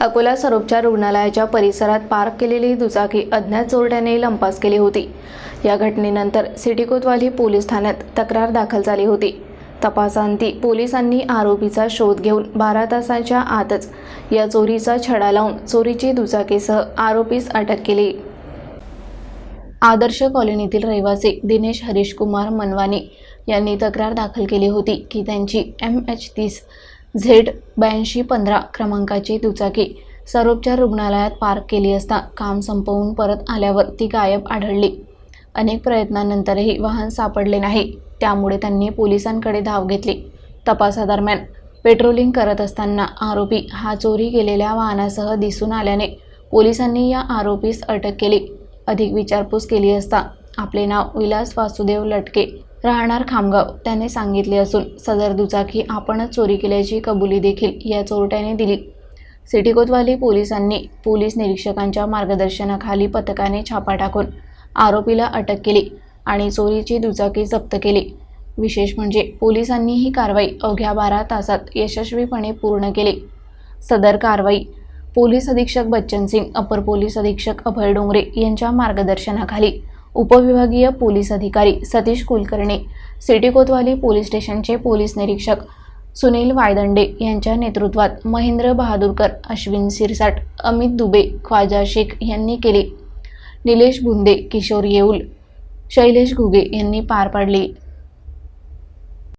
अकोला सरोपचार रुग्णालयाच्या परिसरात पार्क केलेली दुचाकी अज्ञात चोरट्याने लंपास केली होती. या घटनेनंतर सिटी कोतवाली पोलीस ठाण्यात तक्रार दाखल झाली होती. तपासांती पोलिसांनी आरोपीचा शोध घेऊन बारा तासाच्या आतच या चोरीचा छडा लावून चोरीची दुचाकीसह आरोपीस अटक केली. आदर्श कॉलनीतील रहिवासी दिनेश हरीशकुमार मनवाने मनवानी यांनी तक्रार दाखल केली होती की त्यांची एम एच तीस झेड ब्याऐंशी पंधरा क्रमांकाची दुचाकी. सरोपच्या रुग्णालयात पार्क केली असता काम संपवून परत आल्यावर ती गायब आढळली. अनेक प्रयत्नानंतरही वाहन सापडले नाही. त्यामुळे त्यांनी पोलिसांकडे धाव घेतली. तपासादरम्यान पेट्रोलिंग करत असताना आरोपी हा चोरी केलेल्या वाहनासह दिसून आल्याने पोलिसांनी या आरोपीस अटक केली. अधिक विचारपूस केली असता आपले नाव विलास वासुदेव लटके राहणार खामगाव त्याने सांगितले असून सदर दुचाकी आपणच चोरी केल्याची कबुली देखील या चोरट्याने दिली. सिटी कोतवाली पोलिसांनी पोलीस निरीक्षकांच्या मार्गदर्शनाखाली पथकाने छापा टाकून आरोपीला अटक केली आणि चोरीची दुचाकी जप्त केली. विशेष म्हणजे पोलिसांनी ही कारवाई अवघ्या बारा तासात यशस्वीपणे पूर्ण केली. सदर कारवाई पोलीस अधीक्षक बच्चन सिंग अपर पोलीस अधीक्षक अभय डोंगरे यांच्या मार्गदर्शनाखाली उपविभागीय पोलीस अधिकारी सतीश कुलकर्णी सिटी कोतवाली पोलीस स्टेशनचे पोलीस निरीक्षक सुनील वायदंडे यांच्या नेतृत्वात महेंद्र बहादूरकर अश्विन सिरसाट अमित दुबे ख्वाजा शेख यांनी केली. निलेश बुंदे किशोर येऊल शैलेश घुगे यांनी पार पाडली.